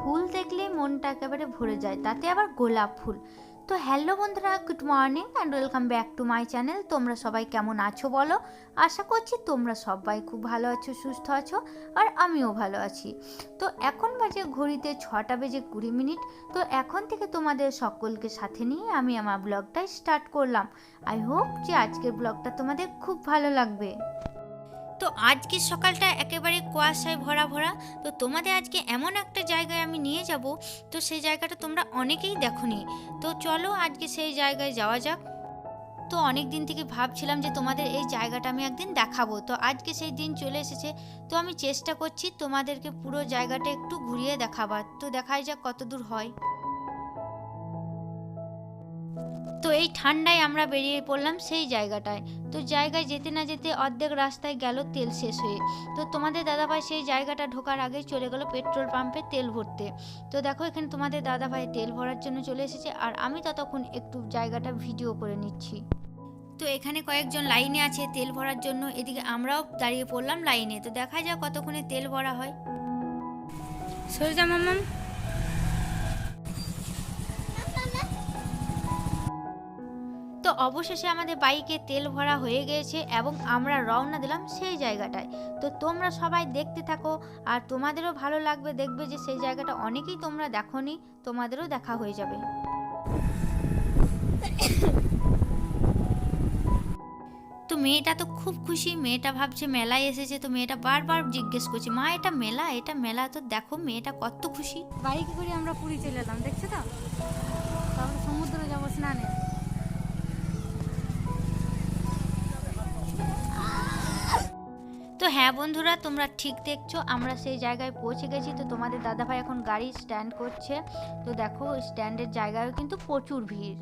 ফুল দেখলে মনটা একেবারে ভরে যায় তাতে আবার গোলাপ ফুল। তো হ্যালো বন্ধুরা, good morning and welcome back to my channel তোমরা সবাই কেমন আছো বলো? আশা করছি তোমরা সবাই খুব ভালো আছো, সুস্থ আছো, আর আমিও ভালো আছি। তো এখন বাজে ঘড়িতে ছটা বেজে কুড়ি মিনিট। তো এখন থেকে তোমাদের সকলকে সাথে নিয়ে আমি আমার ব্লগটা স্টার্ট করলাম। আই হোপ যে আজকের ব্লগটা তোমাদের খুব ভালো লাগবে। তো আজকের সকালটা একেবারে কুয়াশায় ভরা ভরা। তো তোমাদের আজকে এমন একটা জায়গায় আমি নিয়ে যাব, তো সেই জায়গাটা তোমরা অনেকেই দেখোনি। তো চলো আজকে সেই জায়গায় যাওয়া যাক। তো অনেক দিন থেকে ভাবছিলাম যে তোমাদের এই জায়গাটা আমি একদিন দেখাবো। তো আজকে সেই দিন চলে এসেছে। তো আমি চেষ্টা করছি তোমাদেরকে পুরো জায়গাটা একটু ঘুরিয়ে দেখাবার। তো দেখাই যাক কত দূর হয়। এই ঠান্ডায় আমরা বেরিয়ে পড়লাম সেই জায়গাটায়। তো জায়গায় যেতে না যেতে অর্ধেক রাস্তায় গেল তেল শেষ হয়ে। তো তোমাদের দাদাভাই সেই জায়গাটা ঢোকার আগেই চলে গেল পেট্রোল পাম্পে তেল ভরতে। তো দেখো এখানে তোমাদের দাদাভাই তেল ভরার জন্য চলে এসেছে আর আমি ততক্ষণ একটু জায়গাটা ভিডিও করে নিচ্ছি। তো এখানে কয়েকজন লাইনে আছে তেল ভরার জন্য। এদিকে আমরাও দাঁড়িয়ে পড়লাম লাইনে। তো দেখা যাক কতক্ষণে তেল ভরা হয়। সরে যা অবশেষে আমাদের বাইকে তেল ভরা হয়ে গিয়েছে এবং আমরা রওনা দিলাম সেই জায়গাটায়। তো তোমরা সবাই দেখতে থাকো আর তোমাদেরও ভালো লাগবে দেখবে যে সেই জায়গাটা অনেকেই তোমরা দেখোনি, তোমাদেরও দেখা হয়ে যাবে। তো মেয়েটা তো খুব খুশি, মেয়েটা ভাবছে মেলায় এসেছে, তো মেয়েটা বারবার জিজ্ঞেস করছে, মা, এটা মেলা? এটা মেলা? তো দেখো মেয়েটা কত খুশি। বাইকে করে আমরা পুরী চলে এলাম, দেখছ তো? তারপরে সমুদ্রে যাব স্নানে। হ্যাঁ বন্ধুরা, তোমরা ঠিক দেখছ, আমরা সেই জায়গায় পৌঁছে গেছি। তো তোমাদের দাদাভাই এখন গাড়ি স্ট্যান্ড করছে। তো দেখো স্ট্যান্ডের জায়গায়ও কিন্তু প্রচুর ভিড়।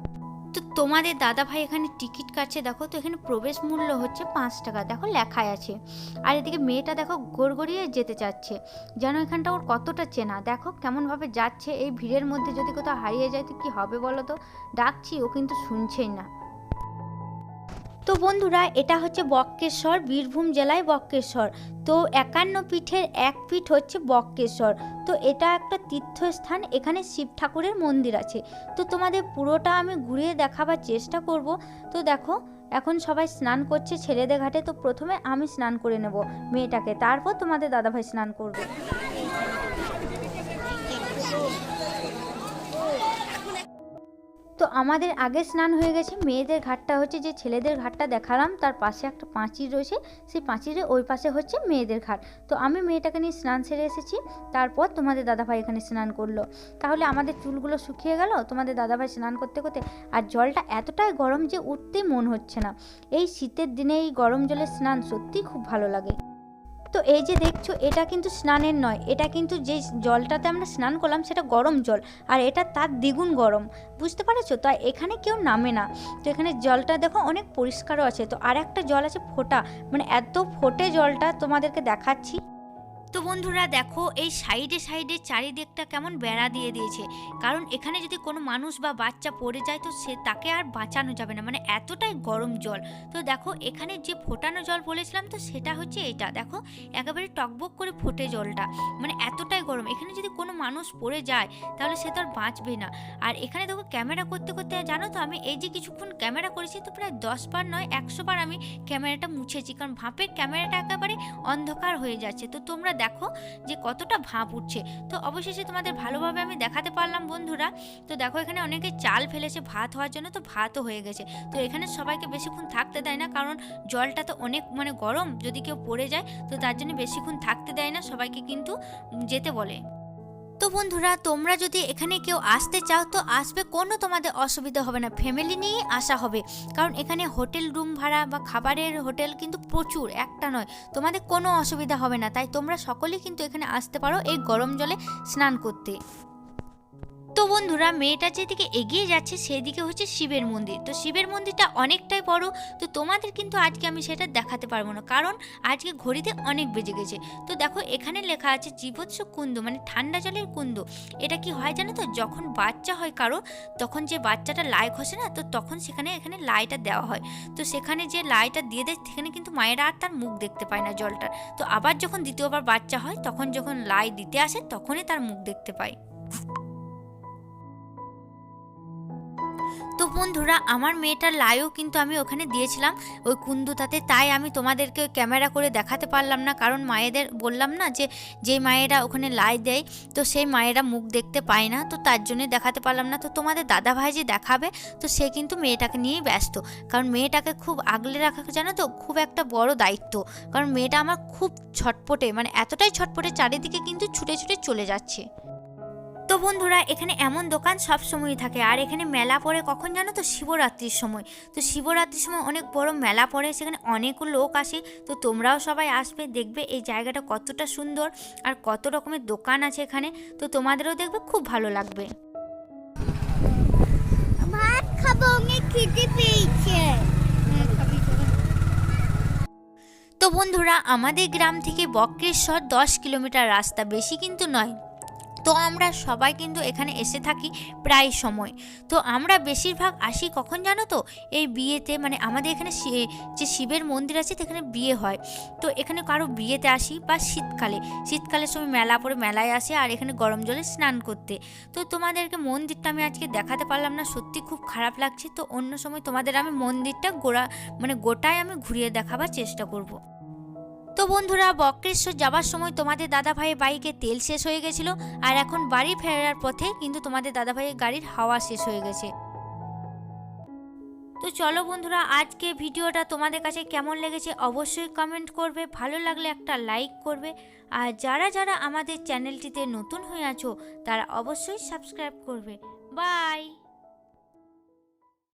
তো তোমাদের দাদাভাই এখানে টিকিট কাটছে, দেখো তো এখানে প্রবেশ মূল্য হচ্ছে পাঁচ টাকা। দেখো লেখায় আছে। আর এদিকে মেয়েটা দেখো গড়গড়িয়ে যেতে চাচ্ছে। যেন এখানটা ওর কতটা চেনা। দেখো কেমনভাবে যাচ্ছে। এই ভিড়ের মধ্যে যদি কোথাও হারিয়ে যায়, তো কী হবে বলো তো? ডাকছি, ও কিন্তু শুনছেই না। তো বন্ধুরা, এটা হচ্ছে বক্কেশ্বর, বীরভূম জেলায় বক্কেশ্বর। তো একান্ন পীঠের এক পীঠ হচ্ছে বক্কেশ্বর। তো এটা একটা তীর্থস্থান, এখানে শিব ঠাকুরের মন্দির আছে। তো তোমাদের পুরোটা আমি ঘুরিয়ে দেখাবার চেষ্টা করব। তো দেখো, এখন সবাই স্নান করছে ছেলেদের ঘাটে, তো প্রথমে আমি স্নান করে নেব মেয়েটাকে। তারপর তোমাদের দাদাভাই স্নান করবে। তো আমাদের আগে স্নান হয়ে গেছে, মেয়েদের ঘাটটা হচ্ছে যে ছেলেদের ঘাটটা দেখালাম, তার পাশে একটা পাঁচির রয়েছে, সেই পাঁচিরে ওই পাশে হচ্ছে মেয়েদের ঘাট। তো আমি মেয়েটাকে নিয়ে স্নান সেরে এসেছি, তারপর তোমাদের দাদাভাই এখানে স্নান করল। তাহলে আমাদের চুলগুলো শুকিয়ে গেল, তোমাদের দাদাভাই স্নান করতে করতে, আর জলটা এতটাই গরম যে উঠতেই মন হচ্ছে না। এই শীতের দিনে এই গরম জলের স্নান সত্যিই খুব ভালো লাগে। তো এই যে দেখছ, এটা কিন্তু স্নানের নয়। এটা কিন্তু যে জলটাতে আমরা স্নান করলাম, সেটা গরম জল। আর এটা তার দ্বিগুণ গরম। বুঝতে পারছ? তো এখানে কেউ নামে না। তো এখানে জলটা দেখো অনেক পরিষ্কারও আছে। তো আর একটা জল আছে ফোটা। মানে এত ফোটে জলটা তোমাদেরকে দেখাচ্ছি। তো বন্ধুরা দেখো, এই সাইডে সাইডে চারিদিকটা কেমন বেড়া দিয়ে দিয়েছে। কারণ এখানে যদি কোনো মানুষ বা বাচ্চা পড়ে যায়, তো সে তাকে আর বাঁচানো যাবে না। মানে এতটাই গরম জল। তো দেখো, এখানে যে ফোটানো জল বলেছিলাম, তো সেটা হচ্ছে এটা। দেখো, একেবারে টকবক করে ফোটে জলটা। মানে এতটাই গরম। এখানে যদি কোনো মানুষ পড়ে যায়, তাহলে সে তো আর বাঁচবে না। আর এখানে দেখো, ক্যামেরা করতে করতে, জানো তো, আমি এই যে কিছুক্ষণ ক্যামেরা করেছি, তো প্রায় দশ বার নয়, একশো বার আমি ক্যামেরাটা মুছেছি। কারণ ভাপের ক্যামেরাটা একেবারে অন্ধকার হয়ে যাচ্ছে। তো তোমরা দেখো যে কতটা ভাঁপ উঠছে। তো অবশেষে তোমাদের ভালোভাবে আমি দেখাতে পারলাম বন্ধুরা। তো দেখো এখানে অনেকে চাল ফেলেছে ভাত হওয়ার জন্য, তো ভাতও হয়ে গেছে। তো এখানে সবাইকে বেশিক্ষণ থাকতে দেয় না, কারণ জলটা তো অনেক মানে গরম, যদি কেউ পড়ে যায়, তো তার জন্য বেশিক্ষণ থাকতে দেয় না, সবাইকে কিন্তু যেতে বলে। তো বন্ধুরা, তোমরা যদি এখানে কেউ আসতে চাও, তো আসবে কোনো তোমাদের অসুবিধা হবে না। ফ্যামিলি নিয়েই আসা হবে। কারণ এখানে হোটেল রুম ভাড়া বা খাবারের হোটেল কিন্তু প্রচুর, একটা নয়। তোমাদের কোনো অসুবিধা হবে না। তাই তোমরা সকলেই কিন্তু এখানে আসতে পারো এই গরম জলে স্নান করতে। তো বন্ধুরা, মেয়েটা যেদিকে এগিয়ে যাচ্ছে সেদিকে হচ্ছে শিবের মন্দির। তো শিবের মন্দিরটা অনেকটাই বড়, তো তোমাদের কিন্তু আজকে আমি সেটা দেখাতে পারব না। কারণ আজকে ঘড়িতে অনেক বেজে গেছে। তো দেখো, এখানে লেখা আছে জীবৎস কুন্দ মানে ঠান্ডা জলের কুন্দ। এটা কি হয় জানো তো, যখন বাচ্চা হয় কারও, তখন যে বাচ্চাটা লাই ঘষে না, তো তখন সেখানে, এখানে লাইটা দেওয়া হয়। তো সেখানে যে লাইটা দিয়ে দেয়, সেখানে কিন্তু মায়েরা আর তার মুখ দেখতে পায় না জলটার তো আবার যখন দ্বিতীয়বার বাচ্চা হয়, তখন যখন লাই দিতে আসে, তখনই তার মুখ দেখতে পায়। তো বন্ধুরা, আমার মেয়েটার লাইও কিন্তু আমি ওখানে দিয়েছিলাম। ওই কুন্দুতাতে, তাই আমি তোমাদেরকে ক্যামেরা করে দেখাতে পারলাম না। কারণ মায়েদের বললাম না যে যে মায়েরা ওখানে লাই দেয়, তো সেই মায়েরা মুখ দেখতে পায় না। তো তার জন্যে দেখাতে পারলাম না। তো তোমাদের দাদা ভাই যে দেখাবে, তো সে কিন্তু মেয়েটাকে নিয়েই ব্যস্ত। কারণ মেয়েটাকে খুব আগলে রাখা, জানো তো, খুব একটা বড় দায়িত্ব। কারণ মেয়েটা আমার খুব ছটপটে মানে এতটাই ছটপটে, চারিদিকে কিন্তু ছুটে ছুটে চলে যাচ্ছে। তো বন্ধুরা এখানে এমন দোকান সব সময়ই থাকে। আর এখানে মেলা পড়ে কখন জানো তো? শিবরাত্রির সময়। তো শিবরাত্রির সময় অনেক বড় মেলা পড়ে সেখানে অনেক লোক আসে। তো তোমরাও সবাই আসবে দেখবে এই জায়গাটা কতটা সুন্দর আর কত রকমের দোকান আছে এখানে। তো তোমাদেরও দেখবে খুব ভালো লাগবে। ভাত খাব অনেক খিদে পেয়েছে। খাবি করে তো বন্ধুরা আমাদের গ্রাম থেকে বক্রেশ্বর দশ কিলোমিটার রাস্তা বেশি কিন্তু নয়। তো আমরা সবাই কিন্তু এখানে এসে থাকি প্রায় সময়। তো আমরা বেশিরভাগ আসি কখন জানো তো? এই বিয়েতে মানে আমাদের এখানে যে শিবের মন্দির আছে সেখানে বিয়ে হয়। তো এখানে কারও বিয়েতে আসি বা শীতকালে। শীতকালের সময় মেলা পরে মেলায় আসে আর এখানে গরম জলে স্নান করতে। তো তোমাদেরকে মন্দিরটা আমি আজকে দেখাতে পারলাম না, সত্যি খুব খারাপ লাগছে। তো অন্য সময় তোমাদের আমি মন্দিরটা গোড়া মানে গোটায় আমি ঘুরিয়ে দেখাবার চেষ্টা করব। তো বন্ধুরা, বক্রেশ্বর যাবার সময় তোমাদের দাদা ভাইয়ের বাইকে তেল শেষ হয়ে গেছিল আর এখন বাড়ি ফেরার পথে কিন্তু তোমাদের দাদা ভাইয়ের গাড়ির হাওয়া শেষ হয়ে গেছে। তো চলো বন্ধুরা, আজকে ভিডিওটা তোমাদের কাছে কেমন লেগেছে অবশ্যই কমেন্ট করবে, ভালো লাগলে একটা লাইক করবে, আর যারা যারা আমাদের চ্যানেলটিতে নতুন হয়ে আছো তারা অবশ্যই সাবস্ক্রাইব করবে। বাই